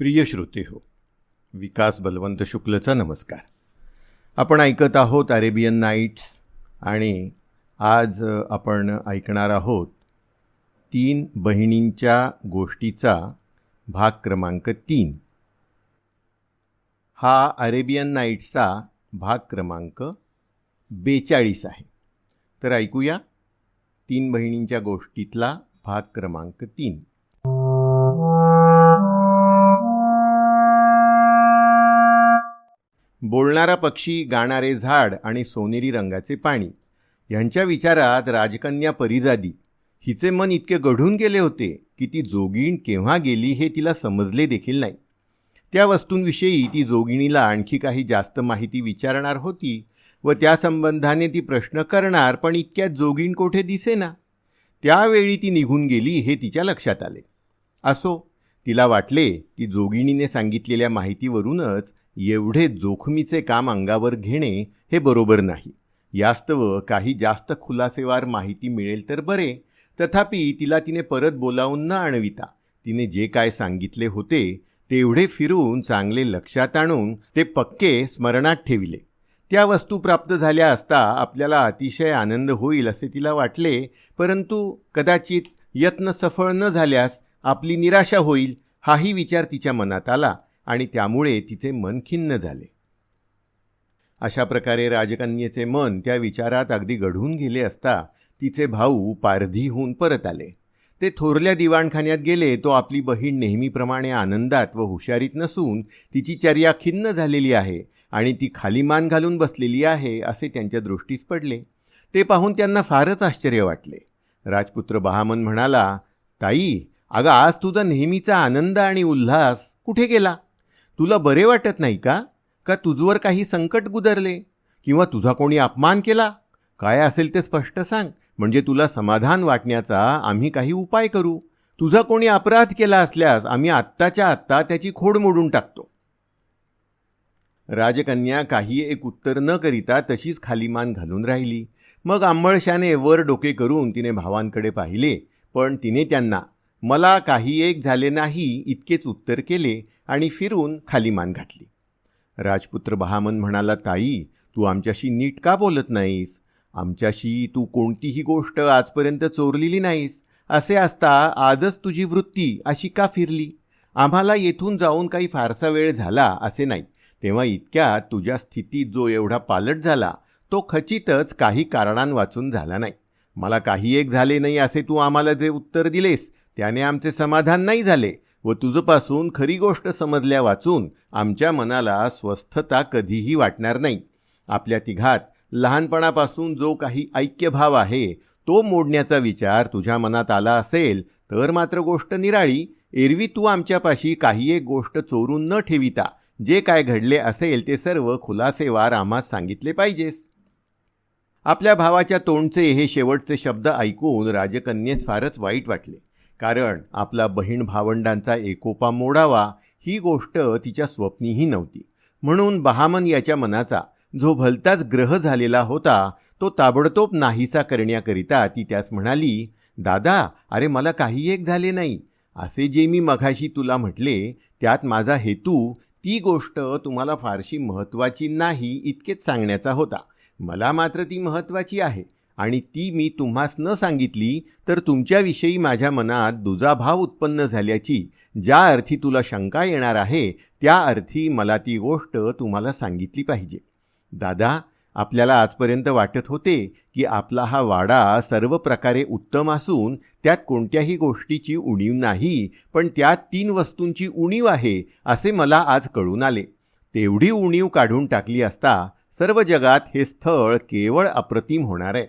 प्रिय श्रोते हो विकास बलवंत शुक्लचा नमस्कार. आपण ऐकत आहोत अरेबियन नाईट्स आणि आज आपण ऐकणार आहोत तीन बहिणींच्या गोष्टीचा भाग क्रमांक तीन. हा अरेबियन नाईट्सचा भाग क्रमांक बेचाळीस आहे. तर ऐकूया तीन बहिणींच्या गोष्टीतला भाग क्रमांक तीन. बोलणारा पक्षी गाणारे झाड आणि सोनेरी रंगाचे पाणी. ह्यांच्या विचारात राजकन्या परिजादी. हिचे मन इतके गढून गेले होते की ती जोगीण केव्हा गेली हे तिला समजले देखील नाही. त्या वस्तूंविषयी ती जोगिणीला आणखी काही जास्त माहिती विचारणार होती व त्या संबंधाने ती प्रश्न करणार पण इतक्यात जोगीण कोठे दिसेना? त्यावेळी ती निघून गेली हे तिच्या लक्षात आले. असो तिला वाटले की जोगिणीने सांगितलेल्या माहितीवरूनच एवढे जोखमीचे काम अंगावर घेणे हे बरोबर नाही. यास्तव काही जास्त खुलासेवार माहिती मिळेल तर बरे. तथापि तिला तिने परत बोलावून न आणविता तिने जे काय सांगितले होते तेवढे फिरून चांगले लक्षात आणून ते पक्के स्मरणात ठेविले. त्या वस्तू प्राप्त झाल्या असता आपल्याला अतिशय आनंद होईल असे तिला वाटले परंतु कदाचित यत्न सफळ न झाल्यास आपली निराशा होईल हाही विचार तिच्या मनात आला. आणि त्यामुळे तिचे मन खिन्न झाले. अशा प्रकारे राजकन्येचे मन त्या विचारात अगदी गढून गेले असता तिचे भाऊ पारधीहून परत आले. ते थोरल्या दिवाणखान्यात गेले तो आपली बहीण नेहमीप्रमाणे आनंदात व हुशारीत नसून तिची चर्या खिन्न झालेली आहे आणि ती खाली मान घालून बसलेली आहे असे त्यांच्या दृष्टीस पडले. ते पाहून त्यांना फारच आश्चर्य वाटले. राजपुत्र बहामन म्हणाला ताई अगं आज तुझा नेहमीचा आनंद आणि उल्हास कुठे गेला? तुला बरे वाटत नाही का? का तुझवर काही संकट गुदरले? किंवा तुझा कोणी अपमान केला? काय असेल ते स्पष्ट सांग. म्हणजे तुला समाधान वाटण्याचा आम्ही काही उपाय करू. तुझा कोणी अपराध केला असल्यास आम्ही आत्ताच्या आत्ता त्याची खोड मोडून टाकतो. राजकन्या काही एक उत्तर न करिता तशीच खाली मान घालून राहिली. मग आंबळशाने वर डोके करून तिने भावांकडे पाहिले. पण तिने त्यांना मला काही एक झाले नाही इतकेच उत्तर केले. आणि फिरून खाली मान घातली. राजपुत्र बहामन म्हणाला ताई तू आमच्याशी नीट का बोलत नाहीस? आमच्याशी तू कोणतीही गोष्ट आजपर्यंत चोरलेली नाहीस. असे असता आजच तुझी वृत्ती अशी का फिरली? आम्हाला येथून जाऊन काही फारसा वेळ झाला असे नाही. तेव्हा इतक्या तुझ्या स्थितीत जो एवढा पालट झाला तो खचितच काही कारणांवाचून झाला नाही. मला काही एक झाले नाही असे तू आम्हाला जे उत्तर दिलेस त्याने आमचे समाधान नाही झाले. व तुझपासून खरी गोष्ट समजल्या वाचून आमच्या मनाला स्वस्थता कधीही वाटणार नाही. आपल्या तिघात लहानपणापासून जो काही ऐक्यभाव आहे तो मोडण्याचा विचार तुझ्या मनात आला असेल तर मात्र गोष्ट निराळी. एरवी तू आमच्यापाशी काही एक गोष्ट चोरून न ठेविता जे काय घडले असेल ते सर्व खुलासेवार आम्हास सांगितले पाहिजेस. आपल्या भावाच्या तोंडचे हे शेवटचे शब्द ऐकून राजकन्येस फारच वाईट वाटले. कारण आपला बहीण भावंडांचा एकोपा मोडावा ही गोष्ट तिच्या स्वप्नीही नव्हती. म्हणून बहामन याच्या मनाचा जो भलताच ग्रह झालेला होता तो ताबडतोब नाहीसा करण्याकरिता ती त्यास म्हणाली दादा अरे मला काही एक झाले नाही. असे जे मी मघाशी तुला म्हटले त्यात माझा हेतू ती गोष्ट तुम्हाला फारशी महत्त्वाची नाही इतकेच सांगण्याचा होता. मला मात्र ती महत्त्वाची आहे. आणि ती मी तुम्हास न सांगितली तर तुमच्याविषयी माझ्या मनात दुजाभाव उत्पन्न झाल्याची ज्या अर्थी तुला शंका येणार आहे त्या अर्थी मला ती गोष्ट तुम्हाला सांगितली पाहिजे. दादा आपल्याला आजपर्यंत वाटत होते की आपला हा वाडा सर्व प्रकारे उत्तम असून त्यात कोणत्याही गोष्टीची उणीव नाही पण त्यात तीन वस्तूंची उणीव आहे असे मला आज कळून आले. तेवढी उणीव काढून टाकली असता सर्व जगात हे स्थळ केवळ अप्रतिम होणार आहे.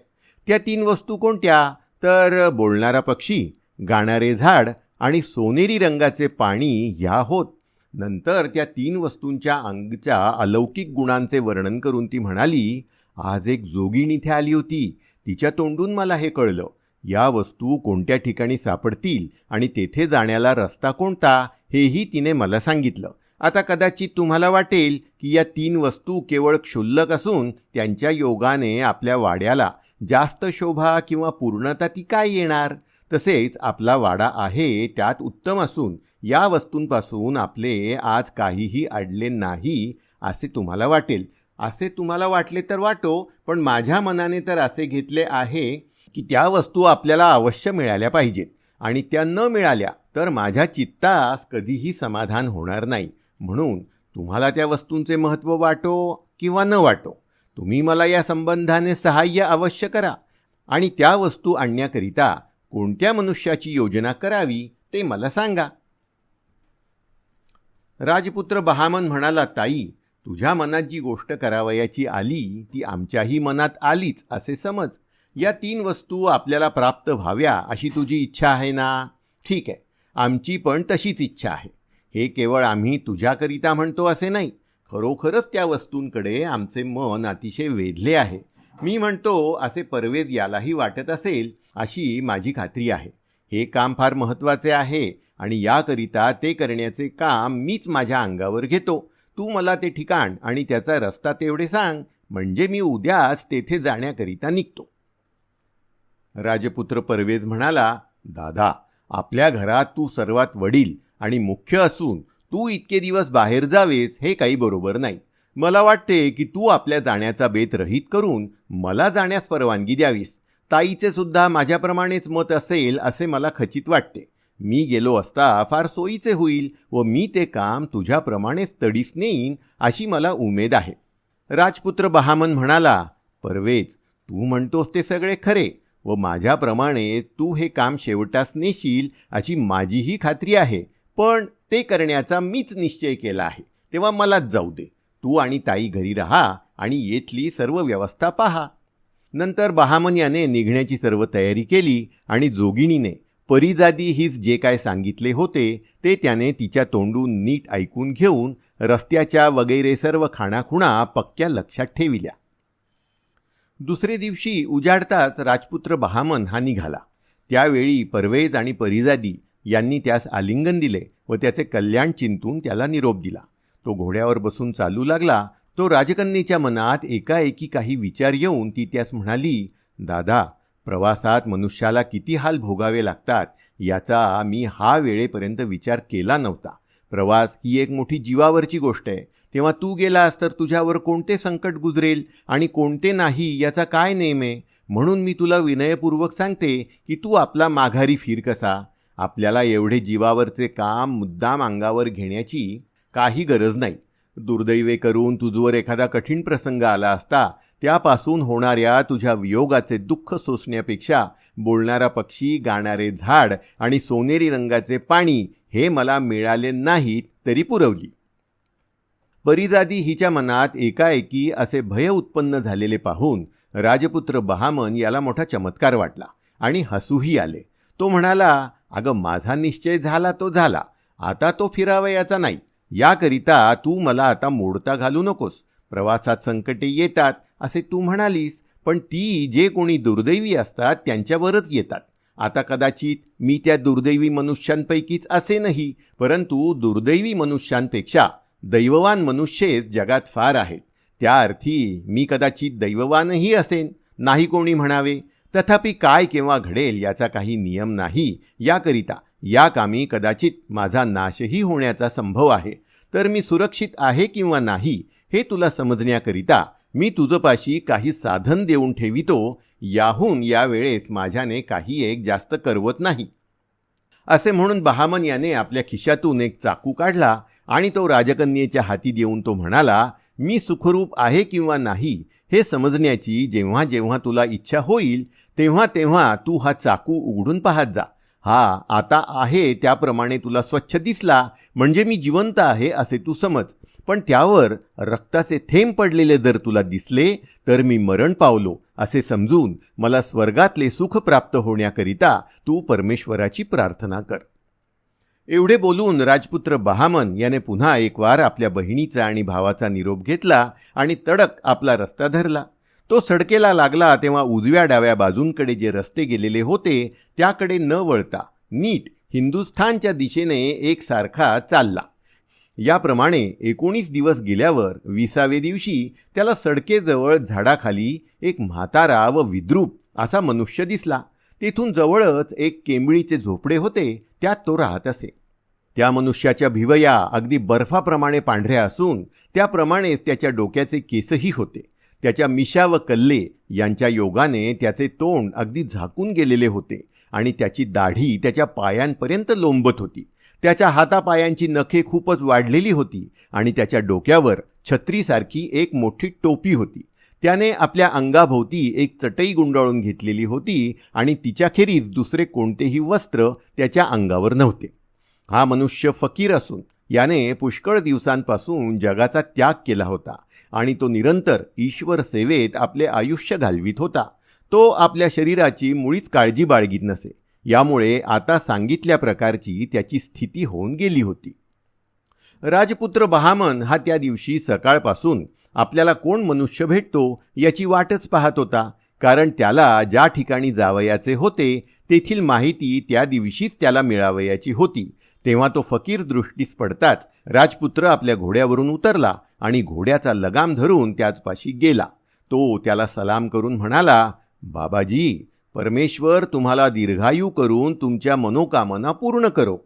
त्या तीन वस्तू कोणत्या? तर बोलणारा पक्षी गाणारे झाड आणि सोनेरी रंगाचे पाणी ह्या होत. नंतर त्या तीन वस्तूंच्या अंगच्या अलौकिक गुणांचे वर्णन करून ती म्हणाली आज एक जोगीण इथे आली होती. तिच्या तोंडून मला हे कळलं. या वस्तू कोणत्या ठिकाणी सापडतील आणि तेथे जाण्याला रस्ता कोणता हेही तिने मला सांगितलं. आता कदाचित तुम्हाला वाटेल की या तीन वस्तू केवळ क्षुल्लक असून त्यांच्या योगाने आपल्या वाड्याला जास्त शोभा किंवा पूर्णता ती काय येणार? तसेच आपला वाडा आहे त्यात उत्तम असून या वस्तूंपासून आपले आज काहीही अडले नाही असे तुम्हाला वाटेल. असे तुम्हाला वाटले तर वाटो पण माझ्या मनाने तर असे घेतले आहे की त्या वस्तू आपल्याला अवश्य मिळाल्या पाहिजेत. आणि त्या न मिळाल्या तर माझ्या चित्तास कधीही समाधान होणार नाही. म्हणून तुम्हाला त्या वस्तूंचे महत्त्व वाटो किंवा न वाटो. तुम्ही मला या संबंधाने सहाय्य अवश्य करा आणि त्या वस्तू आणण्याकरिता कोणत्या मनुष्याची योजना करावी ते मला सांगा. राजपुत्र बहामन म्हणाला ताई तुझ्या मनात जी गोष्ट करावयाची आली ती आमच्याही मनात आलीच असे समज. या तीन वस्तू आपल्याला प्राप्त व्हाव्या अशी तुझी इच्छा आहे ना? ठीक आहे आमची पण तशीच इच्छा आहे. हे केवळ आम्ही तुझ्याकरिता म्हणतो असे नाही. खरोखरच त्या वस्तूंकडे आमचे मन अतिशय वेधले आहे. मी म्हणतो असे परवेज यालाही वाटत असेल अशी माझी खात्री आहे. हे काम फार महत्त्वाचे आहे आणि याकरिता ते करण्याचे काम मीच माझ्या अंगावर घेतो. तू मला ते ठिकाण आणि त्याचा रस्ता तेवढे सांग म्हणजे मी उद्याच तेथे जाण्याकरिता निघतो. राजपुत्र परवेज म्हणाला दादा आपल्या घरात तू सर्वात वडील आणि मुख्य असून तू इतके दिवस बाहेर जावेस हे काही बरोबर नाही. मला वाटते की तू आपल्या जाण्याचा बेत रहित करून मला जाण्यास परवानगी द्यावीस. ताईचे सुद्धा माझ्याप्रमाणेच मत असेल असे मला खचित वाटते. मी गेलो असता फार सोयीचे होईल व मी ते काम तुझ्याप्रमाणेच तडीस नेईन अशी मला उमेद आहे. राजपुत्र बहामन म्हणाला परवेज तू म्हणतोस ते सगळे खरे व माझ्याप्रमाणे तू हे काम शेवटास नेशील अशी माझीही खात्री आहे. पण ते करण्याचा मीच निश्चय केला आहे. तेव्हा मलाच जाऊ दे. तू आणि ताई घरी राहा आणि येथली सर्व व्यवस्था पहा. नंतर बहामन याने निघण्याची सर्व तयारी केली आणि जोगिणीने परिजादी हीच जे काय सांगितले होते ते त्याने तिच्या तोंडून नीट ऐकून घेऊन रस्त्याच्या वगैरे सर्व खाणाखुणा पक्क्या लक्षात ठेविल्या. दुसरे दिवशी उजाडताच राजपुत्र बहामन हा निघाला. त्यावेळी परवेज आणि परिजादी यांनी त्यास आलिंगन दिले व त्याचे कल्याण चिंतून त्याला निरोप दिला. तो घोड्यावर बसून चालू लागला. तो राजकन्येच्या मनात एकाएकी काही विचार येऊन ती त्यास म्हणाली दादा प्रवासात मनुष्याला किती हाल भोगावे लागतात याचा मी हा वेळेपर्यंत विचार केला नव्हता. प्रवास ही एक मोठी जीवावरची गोष्ट आहे. तेव्हा तू गेलास तर तुझ्यावर कोणते संकट गुजरेल आणि कोणते नाही याचा काय नेम आहे? म्हणून मी तुला विनयपूर्वक सांगते की तू आपला माघारी फिर कसा. आपल्याला एवढे जीवावरचे काम मुद्दाम अंगावर घेण्याची काही गरज नाही. दुर्दैवे करून तुझवर एखादा कठीण प्रसंग आला असता त्यापासून होणाऱ्या तुझ्या वियोगाचे दुःख सोसण्यापेक्षा बोलणारा पक्षी गाणारे झाड आणि सोनेरी रंगाचे पाणी हे मला मिळाले नाहीत तरी पुरवली. परिजादी हिच्या मनात एकाएकी असे भय उत्पन्न झालेले पाहून राजपुत्र बहामन याला मोठा चमत्कार वाटला आणि हसूही आले. तो म्हणाला अगं माझा निश्चय झाला तो झाला. आता तो फिरावयाचा नाही. याकरिता तू मला आता मोडता घालू नकोस. प्रवासात संकटे येतात असे तू म्हणालीस पण ती जे कोणी दुर्दैवी असतात त्यांच्यावरच येतात. आता कदाचित मी त्या दुर्दैवी मनुष्यांपैकीच असेनही परंतु दुर्दैवी मनुष्यांपेक्षा दैववान मनुष्येच जगात फार आहेत. त्या अर्थी मी कदाचित दैववानही असेन नाही कोणी म्हणावे. तथापि काय केव्हा घडेल याचा काही नियम नाही. याकरिता या कामी कदाचित माझा नाशही होण्याचा संभव आहे. तर मी सुरक्षित आहे किंवा नाही हे तुला समजण्याकरिता मी तुझपाशी काही साधन देऊन ठेवितो याहून यावेळेस माझ्याने काही एक जास्त करवत नाही. असे म्हणून बहामन याने आपल्या खिशातून एक चाकू काढला आणि तो राजकन्येच्या हाती देऊन तो म्हणाला मी सुखरूप आहे किंवा नाही हे समजण्याची जेव्हा जेव्हा तुला इच्छा होईल तेव्हा तेव्हा तू हा चाकू उघडून पाहत जा. हा आता आहे त्याप्रमाणे तुला स्वच्छ दिसला म्हणजे मी जिवंत आहे असे तू समज. पण त्यावर रक्ताचे थेंब पडलेले जर तुला दिसले तर मी मरण पावलो असे समजून मला स्वर्गातले सुख प्राप्त होण्याकरिता तू परमेश्वराची प्रार्थना कर. एवढे बोलून राजपुत्र बहामन याने पुन्हा एक वार आपल्या बहिणीचा आणि भावाचा निरोप घेतला आणि तडक आपला रस्ता धरला. तो सडकेला लागला तेव्हा उजव्या डाव्या बाजूंकडे जे रस्ते गेलेले होते त्याकडे न वळता नीट हिंदुस्थानच्या दिशेने एकसारखा चालला. याप्रमाणे एकोणीस दिवस गेल्यावर विसावे दिवशी त्याला सडकेजवळ झाडाखाली एक म्हातारा व विद्रूप असा मनुष्य दिसला. तेथून जवळच एक केंबळीचे झोपडे होते त्यात तो राहत असे. त्या मनुष्याच्या भिवया अगदी बर्फाप्रमाणे पांढऱ्या असून त्याप्रमाणेच त्याच्या डोक्याचे केसही होते. त्याच्या मिशा व कल्ले यांच्या योगाने त्याचे तोंड अगदी झाकून गेलेले होते आणि त्याची दाढी त्याच्या पायांपर्यंत लोंबत होती. त्याच्या हातापायांची नखे खूपच वाढलेली होती आणि त्याच्या डोक्यावर छत्रीसारखी एक मोठी टोपी होती. त्याने आपल्या अंगाभोवती एक चटई गुंडाळून घेतलेली होती आणि तिच्याखेरीज दुसरे कोणतेही वस्त्र त्याच्या अंगावर नव्हते. हा मनुष्य फकीर असून याने पुष्कळ दिवसांपासून जगाचा त्याग केला होता. आणि तो निरंतर ईश्वर सेवेत आपले आयुष्य घालवित होता. तो आपल्या शरीराची मुळीच काळजी बाळगीत नसे. यामुळे आता सांगितल्या प्रकारची त्याची स्थिती होऊन गेली होती. राजपुत्र बहामन हा त्या दिवशी सकाळपासून आपल्याला कोण मनुष्य भेटतो याची वाटच पाहत होता. कारण त्याला ज्या ठिकाणी जावयाचे होते तेथील माहिती त्या दिवशीच त्याला मिळावयाची होती. तेव्हा तो फकीर दृष्टीस पडताच राजपुत्र आपल्या घोड्यावरून उतरला आणि घोड्याचा लगाम धरून त्याचपाशी गेला. तो त्याला सलाम करून म्हणाला बाबाजी परमेश्वर तुम्हाला दीर्घायू करून तुमच्या मनोकामना पूर्ण करो.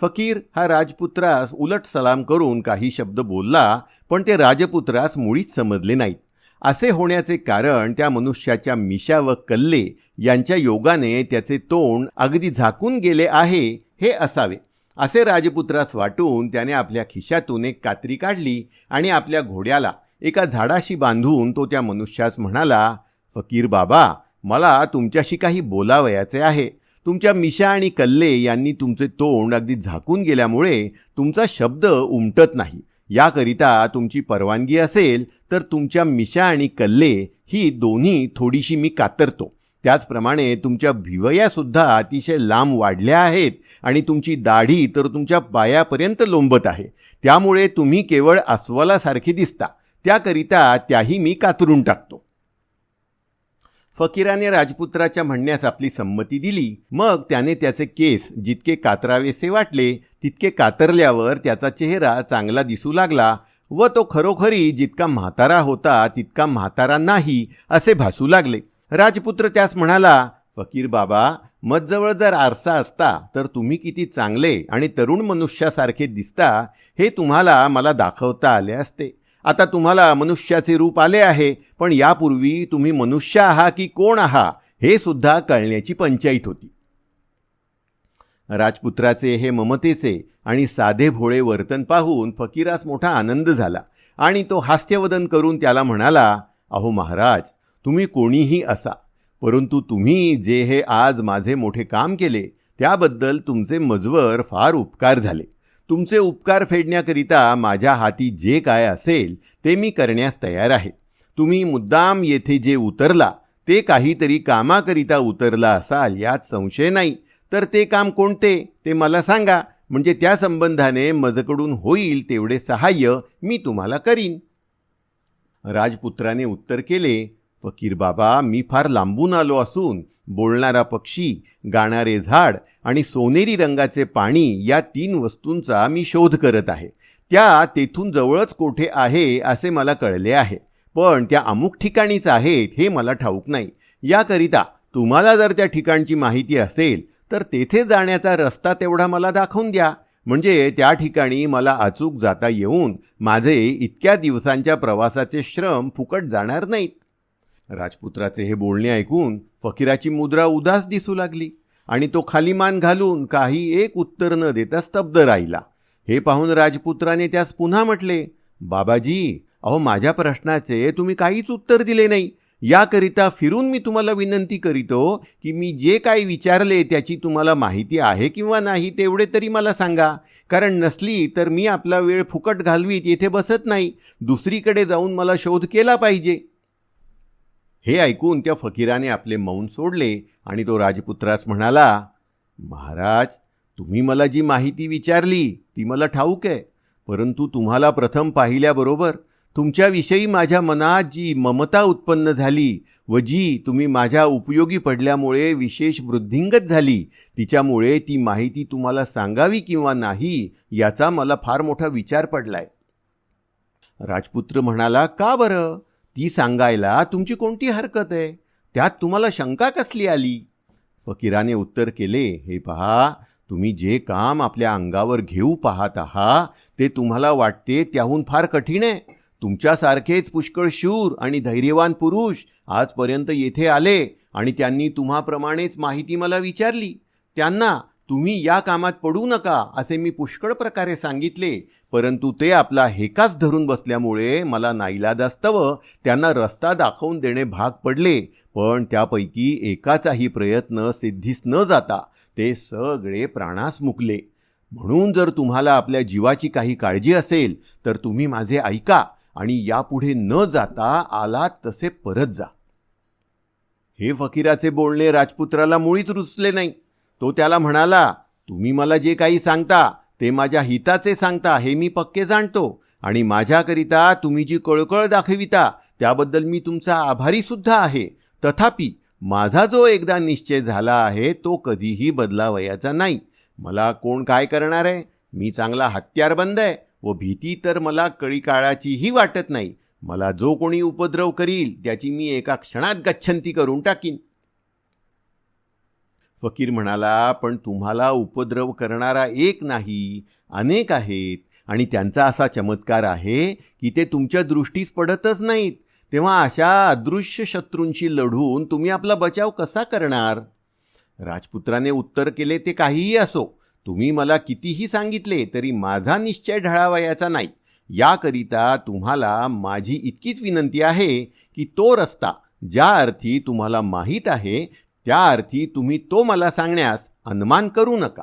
फकीर हा राजपुत्रास उलट सलाम करून काही शब्द बोलला पण ते राजपुत्रास मुळीच समजले नाहीत. असे होण्याचे कारण त्या मनुष्याच्या मिशा व कल्ले यांच्या योगाने त्याचे तोंड अगदी झाकून गेले आहे हे असावे. असे राजपुत्रास वाटून त्याने आपल्या खिशातून एक कात्री काढली आणि आपल्या घोड्याला एका झाडाशी बांधून तो त्या मनुष्यास म्हणाला फकीर बाबा मला तुमच्याशी काही बोलावयाचे आहे. तुमच्या मिशा आणि कल्ले यांनी तुमचे तोंड अगदी झाकून गेल्यामुळे तुमचा शब्द उमटत नाही. याकरिता तुमची परवानगी असेल तर तुमच्या मिशा आणि कल्ले ही दोन्ही थोडीशी मी कातरतो. त्याचप्रमाणे तुमच्या भिवयासुद्धा अतिशय लांब वाढल्या आहेत आणि तुमची दाढी तर तुमच्या पायापर्यंत लोंबत आहे. त्यामुळे तुम्ही केवळ अस्वलासारखी दिसता. त्याकरिता त्याही मी कातरून टाकतो. फकीराने राजपुत्राच्या म्हणण्यास आपली संमती दिली. मग त्याने त्याचे केस जितके कातरावेसे वाटले तितके कातरल्यावर त्याचा चेहरा चांगला दिसू लागला व तो खरोखरी जितका म्हातारा होता तितका म्हातारा नाही असे भासू लागले. राजपुत्र त्यास म्हणाला फकीर बाबा मजजवळ जर आरसा असता तर तुम्ही किती चांगले आणि तरुण मनुष्यासारखे दिसता हे तुम्हाला मला दाखवता आले असते. आता तुम्हाला मनुष्याचे रूप आले आहे पण यापूर्वी तुम्ही मनुष्य आहा की कोण आहा हे सुद्धा कळण्याची पंचायत होती. राजपुत्राचे हे ममतेचे आणि साधे भोळे वर्तन पाहून फकीरास मोठा आनंद झाला आणि तो हास्यवदन करून त्याला म्हणाला अहो महाराज तुम्ही कोणीही असा परंतु तुम्ही जे हे आज माझे मोठे काम केले त्याबद्दल तुमचे मजवर फार उपकार झाले. तुमचे उपकार फेडण्याकरिता माझ्या हाती जे काय असेल ते मी करण्यास तयार आहे. तुम्ही मुद्दाम येथे जे उतरला ते काहीतरी कामाकरिता उतरला असाल यात संशय नाही. तर ते काम कोणते ते मला सांगा. म्हणजे त्या संबंधाने मजकडून होईल तेवढे सहाय्य मी तुम्हाला करीन. राजपुत्राने उत्तर केले फकीर बाबा मी फार लांबून आलो असून बोलणारा पक्षी गाणारे झाड आणि सोनेरी रंगाचे पाणी या तीन वस्तूंचा मी शोध करत आहे. त्या तेथून जवळच कोठे आहे असे मला कळले आहे. पण त्या अमुक ठिकाणीच आहेत हे मला ठाऊक नाही. याकरिता तुम्हाला जर त्या ठिकाणची माहिती असेल तर तेथे जाण्याचा रस्ता तेवढा मला दाखवून द्या. म्हणजे त्या ठिकाणी मला अचूक जाता येऊन माझे इतक्या दिवसांच्या प्रवासाचे श्रम फुकट जाणार नाहीत. राजपुत्राचे हे बोलणे ऐकून फकीराची मुद्रा उदास दिसू लागली आणि तो खाली मान घालून काही एक उत्तर न देता स्तब्ध राहिला. हे पाहून राजपुत्राने त्यास पुन्हा म्हटले बाबाजी अहो माझ्या प्रश्नाचे तुम्ही काहीच उत्तर दिले नाही. याकरिता फिरून मी तुम्हाला विनंती करीतो की मी जे काही विचारले त्याची तुम्हाला माहिती आहे किंवा नाही तेवढे तरी मला सांगा. कारण नसली तर मी आपला वेळ फुकट घालवीत येथे बसत नाही. दुसरीकडे जाऊन मला शोध केला पाहिजे. हे ऐकून त्या फकीराने आपले मौन सोडले आणि तो राजपुत्रास म्हणाला महाराज तुम्ही मला जी माहिती विचारली ती मला ठाऊक आहे. परंतु तुम्हाला प्रथम पाहिल्याबरोबर तुमच्याविषयी माझ्या मनात जी ममता उत्पन्न झाली व जी तुम्ही माझ्या उपयोगी पडल्यामुळे विशेष वृद्धिंगत झाली तिच्यामुळे ती माहिती तुम्हाला सांगावी किंवा नाही याचा मला फार मोठा विचार पडलाय. राजपुत्र म्हणाला का बरं? ती सांगायला तुमची कोणती हरकत आहे? त्यात तुम्हाला शंका कसली आली? फकीराने उत्तर केले हे पहा तुम्ही जे काम आपल्या अंगावर घेऊ पाहत आहात ते तुम्हाला वाटते त्याहून फार कठीण आहे. तुमच्यासारखेच पुष्कळ शूर आणि धैर्यवान पुरुष आजपर्यंत येथे आले आणि त्यांनी तुम्हाप्रमाणेच माहिती मला विचारली. त्यांना तुम्ही या कामात पडू नका असे मी पुष्कळ प्रकारे सांगितले. परंतु ते आपला हेकाच धरून बसल्यामुळे मला नाईलाजास्तव त्यांना रस्ता दाखवून देणे भाग पडले पण त्यापैकी एकाचाही प्रयत्न सिद्धीस न जाता ते सगळे प्राणास मुकले. म्हणून जर तुम्हाला आपल्या जीवाची काही काळजी असेल तर तुम्ही माझे ऐका आणि यापुढे न जाता आलात तसे परत जा. हे फकीराचे बोलणे राजपुत्राला मुळीच रुचले नाही. तो त्याला म्हणाला तुम्ही मला जे काही सांगता ते माझ्या हिताचे सांगता हे मी पक्के जाणतो आणि माझ्याकरिता तुम्ही जी कळकळ दाखविता त्याबद्दल मी तुमचा आभारी सुद्धा आहे. तथापि माझा जो एकदा निश्चय झाला आहे तो कधीही बदलावयाचा नाही. मला कोण काय करणार आहे? मी चांगला हत्यारबंद आहे व भीती तर मला कळी काळाचीही वाटत नाही. मला जो कोणी उपद्रव करील त्याची मी एका क्षणात गच्छंती करून टाकीन. फकीर म्हणाला पण तुम्हाला उपद्रव करणारा एक नाही अनेक आहेत. आणि त्यांचा असा चमत्कार आहे की ते तुमच्या दृष्टीस पडतच नाहीत. तेव्हा अशा अदृश्य शत्रूंशी लढून तुम्ही आपला बचाव कसा करणार? राजपुत्राने उत्तर केले ते काहीही असो. तुम्ही मला कितीही सांगितले तरी माझा निश्चय ढळावयाचा नाही. याकरिता तुम्हाला माझी इतकीच विनंती आहे की तो रस्ता ज्या अर्थी तुम्हाला माहीत आहे त्या अर्थी तुम्ही तो मला सांगण्यास अनुमान करू नका.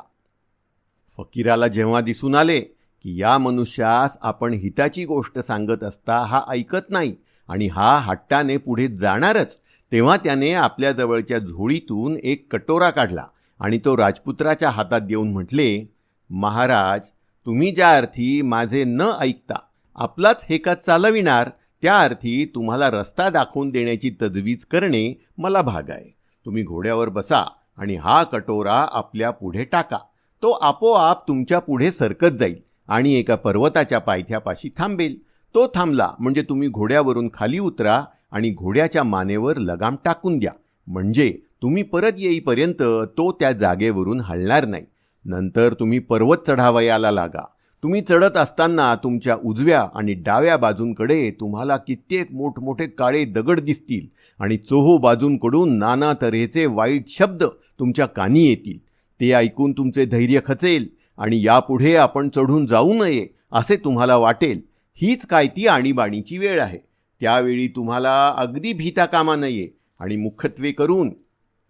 फकीराला जेव्हा दिसून आले की या मनुष्यास आपण हिताची गोष्ट सांगत असता हा ऐकत नाही आणि हा हट्टाने पुढे जाणारच तेव्हा त्याने आपल्या जवळच्या झोळीतून एक कटोरा काढला आणि तो राजपुत्राच्या हातात देऊन म्हटले महाराज तुम्ही ज्या अर्थी माझे न ऐकता आपलाच हेका चालविणार त्या अर्थी तुम्हाला रस्ता दाखवून देण्याची तजवीज करणे मला भाग आहे. तुम्ही घोड्यावर बसा आणि हा कटोरा आपल्या पुढे टाका. तो आपोआप तुमच्यापुढे सरकत जाईल आणि एका पर्वताच्या पायथ्यापाशी थांबेल. तो थांबला म्हणजे तुम्ही घोड्यावरून खाली उतरा आणि घोड्याच्या मानेवर लगाम टाकून द्या. म्हणजे तुम्ही परत येईपर्यंत तो त्या जागेवरून हलणार नाही. नंतर तुम्ही पर्वत चढावयाला लागा. तुम्ही चढत असताना तुमच्या उजव्या आणि डाव्या बाजूंकडे तुम्हाला कित्येक मोठमोठे काळे दगड दिसतील. आणि चोहो बाजूंकडून नाना तऱ्हेचे वाईट शब्द तुमच्या कानी येतील. ते ऐकून तुमचे धैर्य खचेल आणि यापुढे आपण चढून जाऊ नये असे तुम्हाला वाटेल. हीच काय ती आणीबाणीची वेळ आहे. त्यावेळी तुम्हाला अगदी भीता कामा नये आणि मुख्यत्वे करून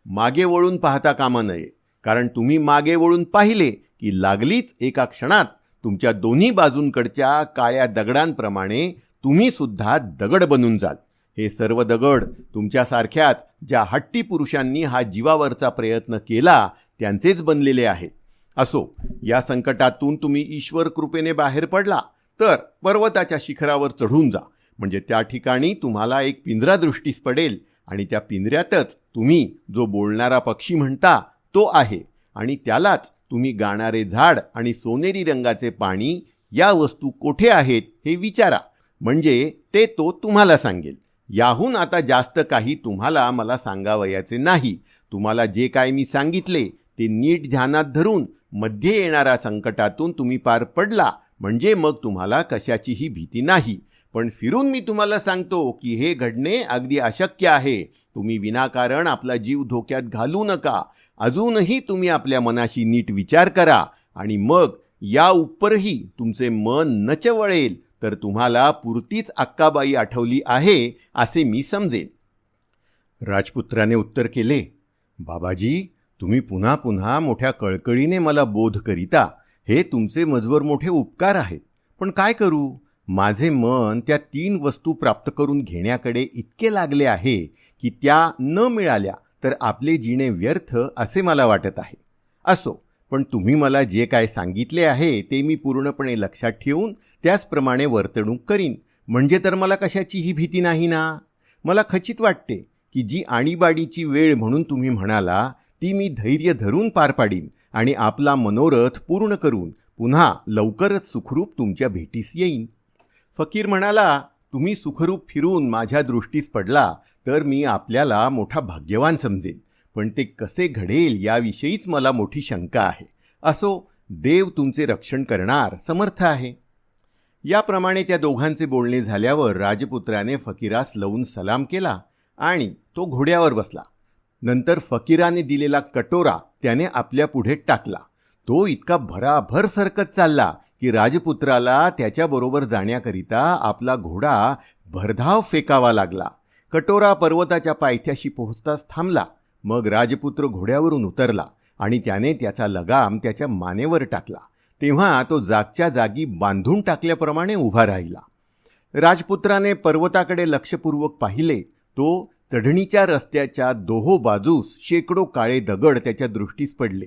मागे वळून पाहता कामा नये. कारण तुम्ही मागे वळून पाहिले की लागलीच एका क्षणात तुमच्या दोन्ही बाजूंकडच्या काळ्या दगडांप्रमाणे तुम्ही सुद्धा दगड बनून जाल. हे सर्व दगड तुमच्यासारख्याच ज्या हट्टी पुरुषांनी हा जीवावरचा प्रयत्न केला त्यांचेच बनलेले आहेत. असो या संकटातून तुम्ही ईश्वर कृपेने बाहेर पडला तर पर्वताच्या शिखरावर चढून जा. म्हणजे त्या ठिकाणी तुम्हाला एक पिंजरा दृष्टीस पडेल आणि त्या पिंजऱ्यातच तुम्ही जो बोलणारा पक्षी म्हणता तो आहे. आणि त्यालाच तुम्ही गाणारे झाड आणि सोनेरी रंगाचे पाणी या वस्तू कोठे आहेत हे विचारा. म्हणजे ते तो तुम्हाला सांगेल. याहून आता जास्त काही तुम्हाला मला सांगावयाचे नाही. तुम्हाला जे काय मी सांगितले ते नीट ध्यानात धरून मध्ये येणाऱ्या संकटातून तुम्ही पार पडला म्हणजे मग तुम्हाला कशाचीही भीती नाही. पण फिरून मी तुम्हाला सांगतो की हे घडणे अगदी अशक्य आहे. तुम्ही विनाकारण आपला जीव धोक्यात घालू नका. अजूनही तुम्ही आपल्या मनाशी नीट विचार करा आणि मग या उपरही तुमचे मन नचवळेल. तर तुम्हाला पुरतीच अक्काबाई आठवली आहे असे मी समजेन. राजपुत्राने उत्तर केले बाबाजी तुम्ही पुन्हा पुन्हा मोठ्या कळकळीने मला बोध करिता. हे तुमचे मजवर मोठे उपकार आहेत. पण काय करू? माझे मन त्या तीन वस्तू प्राप्त करून घेण्याकडे इतके लागले आहे की त्या न मिळाल्या तर आपले जिणे व्यर्थ असे मला वाटत आहे. असो पण तुम्ही मला जे काय सांगितले आहे ते मी पूर्णपणे लक्षात ठेवून त्याचप्रमाणे वर्तणूक करीन. म्हणजे तर मला कशाचीही भीती नाही ना? मला खचित वाटते की जी आणीबाणीची वेळ म्हणून तुम्ही म्हणाला ती मी धैर्य धरून पार पाडीन आणि आपला मनोरथ पूर्ण करून पुन्हा लवकरच सुखरूप तुमच्या भेटीस येईन. फकीर म्हणाला तुम्ही सुखरूप फिरून माझ्या दृष्टीस पडला तर मी आपल्याला मोठा भाग्यवान समजेन. पण ते कसे घडेल याविषयीच मला मोठी शंका आहे. असो देव तुमचे रक्षण करणार समर्थ आहे. याप्रमाणे त्या दोघांचे बोलणे झाल्यावर राजपुत्राने फकीरास लवून सलाम केला आणि तो घोड्यावर बसला. नंतर फकीराने दिलेला कटोरा त्याने आपल्या पुढे टाकला. तो इतका भराभर सरकत चालला की राजपुत्राला त्याच्याबरोबर जाण्याकरिता आपला घोडा भरधाव फेकावा लागला. कटोरा पर्वताच्या पायथ्याशी पोहोचताच थांबला. मग राजपुत्र घोड्यावरून उतरला आणि त्याने त्याचा लगाम त्याच्या मानेवर टाकला. तेव्हा तो जागच्या जागी बांधून टाकल्याप्रमाणे उभा राहिला. राजपुत्राने पर्वताकडे लक्षपूर्वक पाहिले. तो चढणीच्या रस्त्याच्या दोहो बाजूस शेकडो काळे दगड त्याच्या दृष्टीस पडले.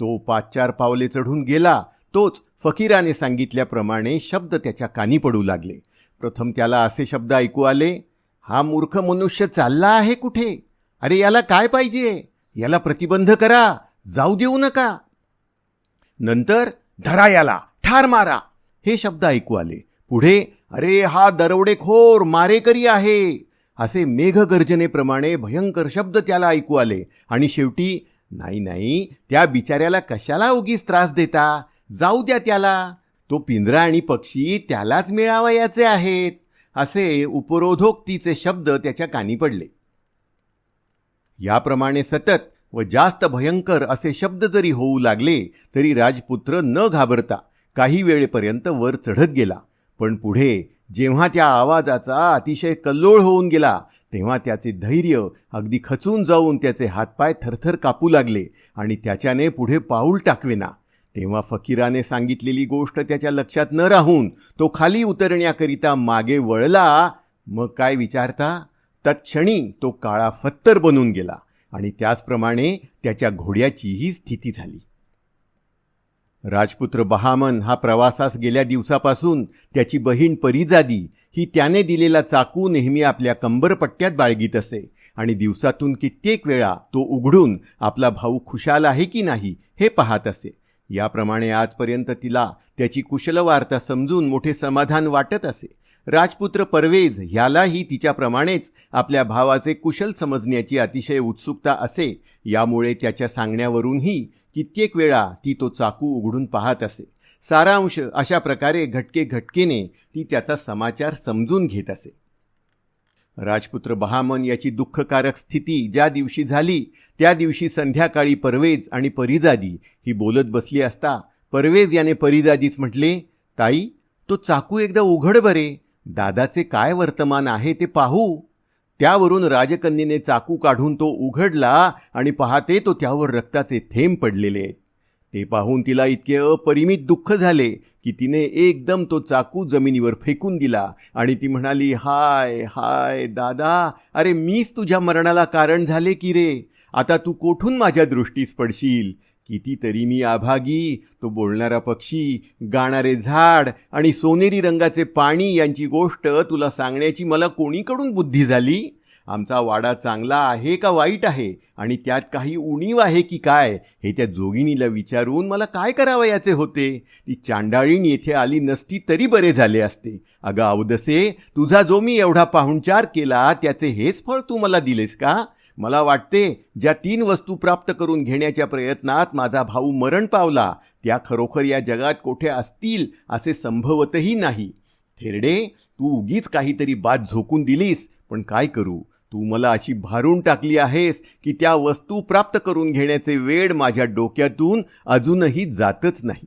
तो पाच चार पावले चढून गेला. तोच फकीराने सांगितल्याप्रमाणे शब्द त्याच्या कानी पडू लागले. प्रथम त्याला असे शब्द ऐकू आले हा मूर्ख मनुष्य चालला आहे कुठे? अरे याला काय पाहिजे? याला प्रतिबंध करा. जाऊ देऊ नका. नंतर धरा याला. ठार मारा. हे शब्द ऐकू आले. पुढे अरे हा दरोडेखोर मारेकरी आहे. असे मेघगर्जनेप्रमाणे भयंकर शब्द त्याला ऐकू आले. आणि शेवटी नाही नाही त्या बिचाऱ्याला कशाला उगीच त्रास देता? जाऊ द्या त्याला. तो पिंजरा आणि पक्षी त्यालाच मिळावयाचे आहेत. असे उपरोधोक्तीचे शब्द त्याच्या कानी पडले. याप्रमाणे सतत व जास्त भयंकर असे शब्द जरी होऊ लागले तरी राजपुत्र न घाबरता काही वेळेपर्यंत वर चढत गेला. पण पुढे जेव्हा त्या आवाजाचा अतिशय कल्लोळ होऊन गेला तेव्हा त्याचे धैर्य अगदी खचून जाऊन त्याचे हातपाय थरथर कापू लागले आणि त्याच्याने पुढे पाऊल टाकवेना. तेव्हा फकीराने सांगितलेली गोष्ट त्याच्या लक्षात न राहून तो खाली उतरण्याकरिता मागे वळला. मग काय विचारता? तत्क्षणी तो काळा फत्तर बनून गेला आणि त्याचप्रमाणे त्याच्या घोड्याचीही स्थिती झाली. राजपुत्र बहामन हा प्रवासास गेल्या दिवसापासून त्याची बहीण परिजादी ही त्याने दिलेला चाकू नेहमी आपल्या कंबरपट्ट्यात बाळगीत असे आणि दिवसातून कित्येक वेळा तो उघडून आपला भाऊ खुशाल आहे की नाही हे पाहत असे. याप्रमाणे आजपर्यंत तिला त्याची कुशलवार्ता समजून मोठे समाधान वाटत असे. राजपुत्र परवेज ह्यालाही तिच्याप्रमाणेच आपल्या भावाचे कुशल समजण्याची अतिशय उत्सुकता असे यामुळे त्याच्या सांगण्यावरूनही कित्येक वेळा ती तो चाकू उघडून पाहत असे. सारांश अशा प्रकारे घटके घटकेने ती त्याचा समाचार समजून घेत असे. राजपुत्र बहामन याची दुःखकारक स्थिती ज्या दिवशी झाली त्या दिवशी संध्याकाळी परवेज आणि परिजादी ही बोलत बसली असता परवेज याने परिजादीच म्हटले ताई तो चाकू एकदा उघड बरे. दादाचे काय वर्तमान आहे ते पाहू. त्यावरून राजकन्येने चाकू काढून तो उघडला आणि पाहते तो त्यावर रक्ताचे थेंब पडलेले आहेत. ते पाहून तिला इतके अपरिमित दुःख झाले की तिने एकदम तो चाकू जमिनीवर फेकून दिला आणि ती म्हणाली हाय हाय दादा अरे मीच तुझ्या मरणाला कारण झाले की रे? आता तू कोठून माझ्या दृष्टीस पडशील? कितीतरी मी आभागी तो बोलणारा पक्षी गाणारे झाड आणि सोनेरी रंगाचे पाणी यांची गोष्ट तुला सांगण्याची मला कोणीकडून बुद्धी झाली? आमचा वाडा चांगला आहे का वाईट आहे? आणि त्यात काही उणीव आहे की काय? हे त्या जोगिनीला विचारून मला काय करावयाचे होते? ती चांडाळीण येथे आली नसती तरी बरे झाले असते. अगं अवदसे तुझा जो मी एवढा पाहुणचार केला त्याचे हेच फळ तू मला दिलेस का? मला वाटते ज्या तीन वस्तू प्राप्त करून घेण्याच्या प्रयत्नात माझा भाऊ मरण पावला त्या खरोखर या जगात कोठे असतील असे संभवतही नाही. थेरडे तू उगीच काहीतरी बाद झोकून दिलीस पण काय करू? तू मला अशी भारून टाकली आहेस की त्या वस्तू प्राप्त करून घेण्याचे वेळ माझ्या डोक्यातून अजूनही जातच नाही.